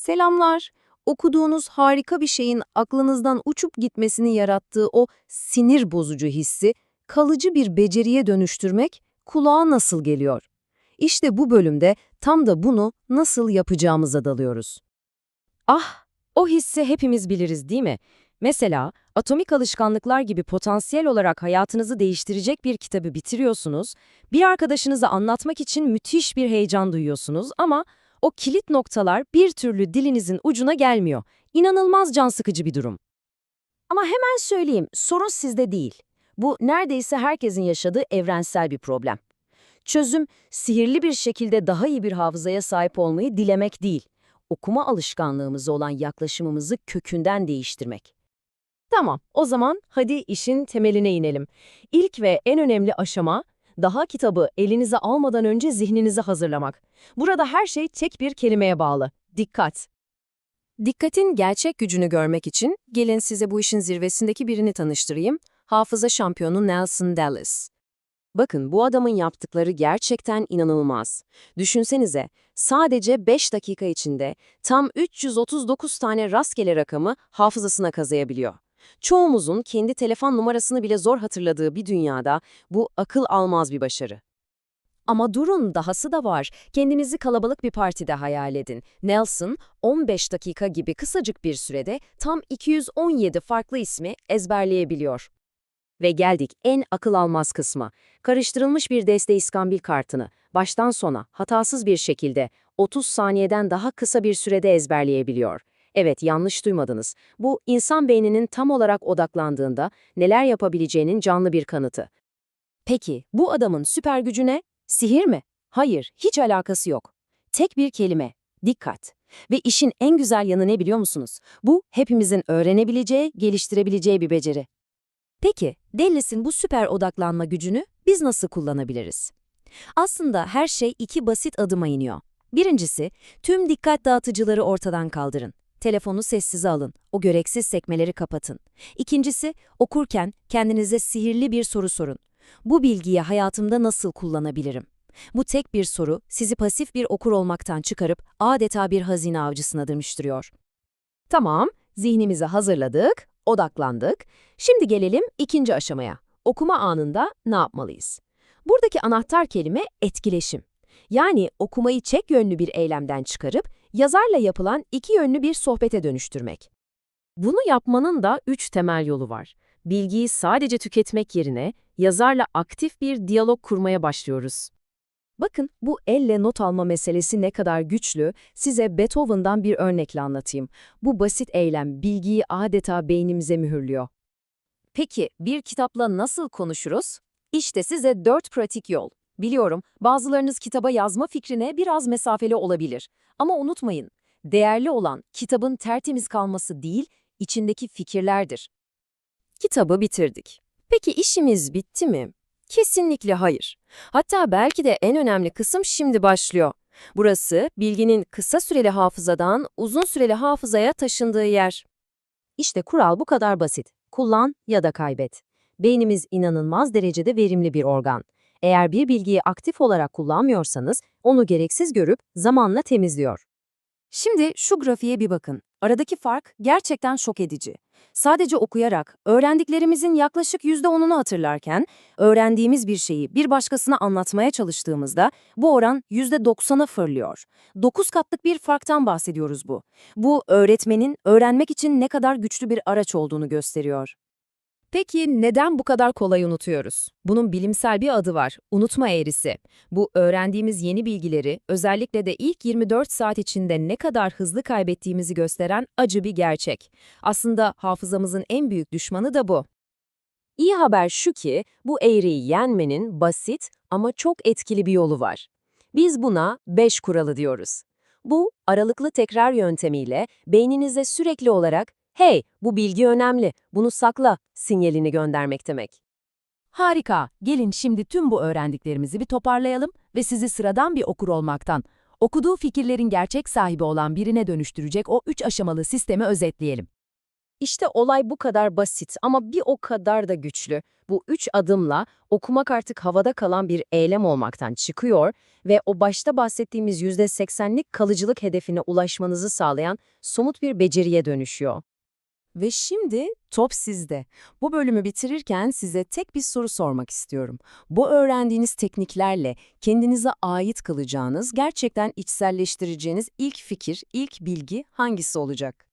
Selamlar. Okuduğunuz harika bir şeyin aklınızdan uçup gitmesini yarattığı o sinir bozucu hissi kalıcı bir beceriye dönüştürmek kulağa nasıl geliyor? İşte bu bölümde tam da bunu nasıl yapacağımıza dalıyoruz. Ah, o hissi hepimiz biliriz değil mi? Mesela atomik alışkanlıklar gibi potansiyel olarak hayatınızı değiştirecek bir kitabı bitiriyorsunuz, bir arkadaşınıza anlatmak için müthiş bir heyecan duyuyorsunuz ama o kilit noktalar bir türlü dilinizin ucuna gelmiyor. İnanılmaz can sıkıcı bir durum. Ama hemen söyleyeyim, sorun sizde değil. Bu neredeyse herkesin yaşadığı evrensel bir problem. Çözüm, sihirli bir şekilde daha iyi bir hafızaya sahip olmayı dilemek değil, okuma alışkanlığımıza olan yaklaşımımızı kökünden değiştirmek. Tamam, o zaman hadi işin temeline inelim. İlk ve en önemli aşama, daha kitabı elinize almadan önce zihninizi hazırlamak. Burada her şey tek bir kelimeye bağlı. Dikkat. Dikkatin gerçek gücünü görmek için gelin size bu işin zirvesindeki birini tanıştırayım. Hafıza şampiyonu Nelson Dallas. Bakın bu adamın yaptıkları gerçekten inanılmaz. Düşünsenize, sadece 5 dakika içinde tam 339 tane rastgele rakamı hafızasına kazıyabiliyor. Çoğumuzun kendi telefon numarasını bile zor hatırladığı bir dünyada bu akıl almaz bir başarı. Ama durun, dahası da var. Kendinizi kalabalık bir partide hayal edin. Nelson, 15 dakika gibi kısacık bir sürede tam 217 farklı ismi ezberleyebiliyor. Ve geldik en akıl almaz kısma. Karıştırılmış bir deste iskambil kartını baştan sona hatasız bir şekilde 30 saniyeden daha kısa bir sürede ezberleyebiliyor. Evet, yanlış duymadınız. Bu, insan beyninin tam olarak odaklandığında neler yapabileceğinin canlı bir kanıtı. Peki, bu adamın süper gücü ne? Sihir mi? Hayır, hiç alakası yok. Tek bir kelime, dikkat. Ve işin en güzel yanı ne biliyor musunuz? Bu, hepimizin öğrenebileceği, geliştirebileceği bir beceri. Peki, Dallas'in bu süper odaklanma gücünü biz nasıl kullanabiliriz? Aslında her şey iki basit adıma iniyor. Birincisi, tüm dikkat dağıtıcıları ortadan kaldırın. Telefonu sessize alın, o gereksiz sekmeleri kapatın. İkincisi, okurken kendinize sihirli bir soru sorun. Bu bilgiyi hayatımda nasıl kullanabilirim? Bu tek bir soru sizi pasif bir okur olmaktan çıkarıp adeta bir hazine avcısına dönüştürüyor. Tamam, zihnimizi hazırladık, odaklandık. Şimdi gelelim ikinci aşamaya. Okuma anında ne yapmalıyız? Buradaki anahtar kelime etkileşim. Yani okumayı çek yönlü bir eylemden çıkarıp yazarla yapılan iki yönlü bir sohbete dönüştürmek. Bunu yapmanın da üç temel yolu var. Bilgiyi sadece tüketmek yerine yazarla aktif bir diyalog kurmaya başlıyoruz. Bakın bu elle not alma meselesi ne kadar güçlü, size Beethoven'dan bir örnekle anlatayım. Bu basit eylem bilgiyi adeta beynimize mühürlüyor. Peki bir kitapla nasıl konuşuruz? İşte size dört pratik yol. Biliyorum, bazılarınız kitaba yazma fikrine biraz mesafeli olabilir. Ama unutmayın, değerli olan kitabın tertemiz kalması değil, içindeki fikirlerdir. Kitabı bitirdik. Peki işimiz bitti mi? Kesinlikle hayır. Hatta belki de en önemli kısım şimdi başlıyor. Burası, bilginin kısa süreli hafızadan uzun süreli hafızaya taşındığı yer. İşte kural bu kadar basit. Kullan ya da kaybet. Beynimiz inanılmaz derecede verimli bir organ. Eğer bir bilgiyi aktif olarak kullanmıyorsanız, onu gereksiz görüp zamanla temizliyor. Şimdi şu grafiğe bir bakın. Aradaki fark gerçekten şok edici. Sadece okuyarak, öğrendiklerimizin yaklaşık %10'unu hatırlarken, öğrendiğimiz bir şeyi bir başkasına anlatmaya çalıştığımızda bu oran %90'a fırlıyor. 9 katlık bir farktan bahsediyoruz bu. Bu, öğretmenin öğrenmek için ne kadar güçlü bir araç olduğunu gösteriyor. Peki neden bu kadar kolay unutuyoruz? Bunun bilimsel bir adı var, unutma eğrisi. Bu öğrendiğimiz yeni bilgileri, özellikle de ilk 24 saat içinde ne kadar hızlı kaybettiğimizi gösteren acı bir gerçek. Aslında hafızamızın en büyük düşmanı da bu. İyi haber şu ki, bu eğriyi yenmenin basit ama çok etkili bir yolu var. Biz buna 5 kuralı diyoruz. Bu, aralıklı tekrar yöntemiyle beyninize sürekli olarak hey bu bilgi önemli, bunu sakla sinyalini göndermek demek. Harika, gelin şimdi tüm bu öğrendiklerimizi bir toparlayalım ve sizi sıradan bir okur olmaktan, okuduğu fikirlerin gerçek sahibi olan birine dönüştürecek o üç aşamalı sistemi özetleyelim. İşte olay bu kadar basit ama bir o kadar da güçlü. Bu üç adımla okumak artık havada kalan bir eylem olmaktan çıkıyor ve o başta bahsettiğimiz %80'lik kalıcılık hedefine ulaşmanızı sağlayan somut bir beceriye dönüşüyor. Ve şimdi top sizde. Bu bölümü bitirirken size tek bir soru sormak istiyorum. Bu öğrendiğiniz tekniklerle kendinize ait kılacağınız, gerçekten içselleştireceğiniz ilk fikir, ilk bilgi hangisi olacak?